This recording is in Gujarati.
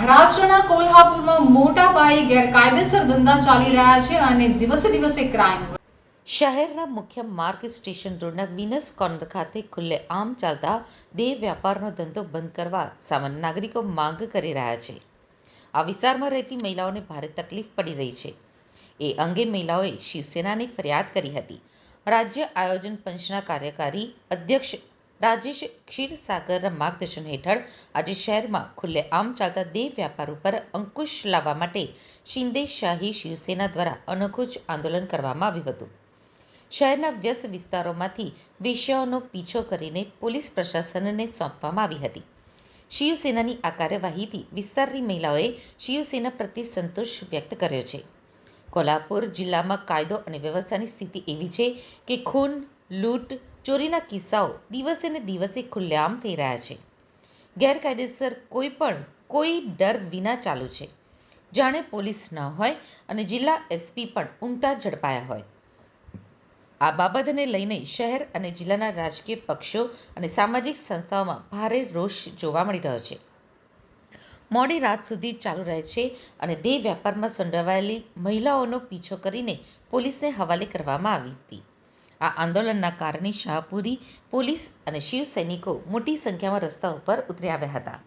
મહારાષ્ટ્રના કોલ્હાપુરમાં મોટા પાયે ગેરકાયદેસર ધંધા ચાલી રહ્યા છે અને દિવસે દિવસે ક્રાઇમ શહેરના મુખ્ય માર્ગ સ્ટેશન રોડના વિનસ કોર્નર ખાતે ખુલ્લે આમ ચાલતા દેહ વ્યાપારનો ધંધો બંધ કરવા સામાન્ય નાગરિકો માંગ કરી રહ્યા છે. આ વિસ્તારમાં રહેતી મહિલાઓને ભારે તકલીફ પડી રહી છે. એ અંગે મહિલાઓએ શિવસેનાની ફરિયાદ કરી હતી. રાજ્ય આયોજન પંચના કાર્યકારી અધ્યક્ષ રાજેશ ક્ષીરસાગરના માર્ગદર્શન હેઠળ આજે શહેરમાં ખુલ્લે આમ ચાલતા દેહ વ્યાપાર ઉપર અંકુશ લાવવા માટે શિંદેશાહી શિવસેના દ્વારા અનોખું આંદોલન કરવામાં આવ્યું હતું. શહેરના વ્યસ્ત વિસ્તારોમાંથી વેશ્યાઓનો પીછો કરીને પોલીસ પ્રશાસનને સોંપવામાં આવી હતી. શિવસેનાની આ કાર્યવાહીથી વિસ્તારની મહિલાઓએ શિવસેના પ્રત્યે સંતોષ વ્યક્ત કર્યો છે. કોલ્હાપુર જિલ્લામાં કાયદો અને વ્યવસ્થાની સ્થિતિ એવી છે કે ખૂન, લૂંટ ચોરીના કિસ્સાઓ દિવસે ને દિવસે ખુલ્લેઆમ થઈ રહ્યા છે. ગેરકાયદેસર કોઈ પણ, કોઈ ડર વિના ચાલુ છે. જાણે પોલીસ ન હોય અને જિલ્લા એસપી પણ ઊંઘતા ઝડપાયા હોય. આ બાબતને લઈને શહેર અને જિલ્લાના રાજકીય પક્ષો અને સામાજિક સંસ્થાઓમાં ભારે રોષ જોવા મળી રહ્યો છે. મોડી રાત સુધી ચાલુ રહે છે અને દેહ વ્યાપારમાં સંડોવાયેલી મહિલાઓનો પીછો કરીને પોલીસને હવાલે કરવામાં આવી હતી. આ આંદોલનના કારણે શાહપુરી પોલીસ અને શિવ સૈનિકો મોટી સંખ્યામાં રસ્તા ઉપર ઉતરી આવ્યા હતા.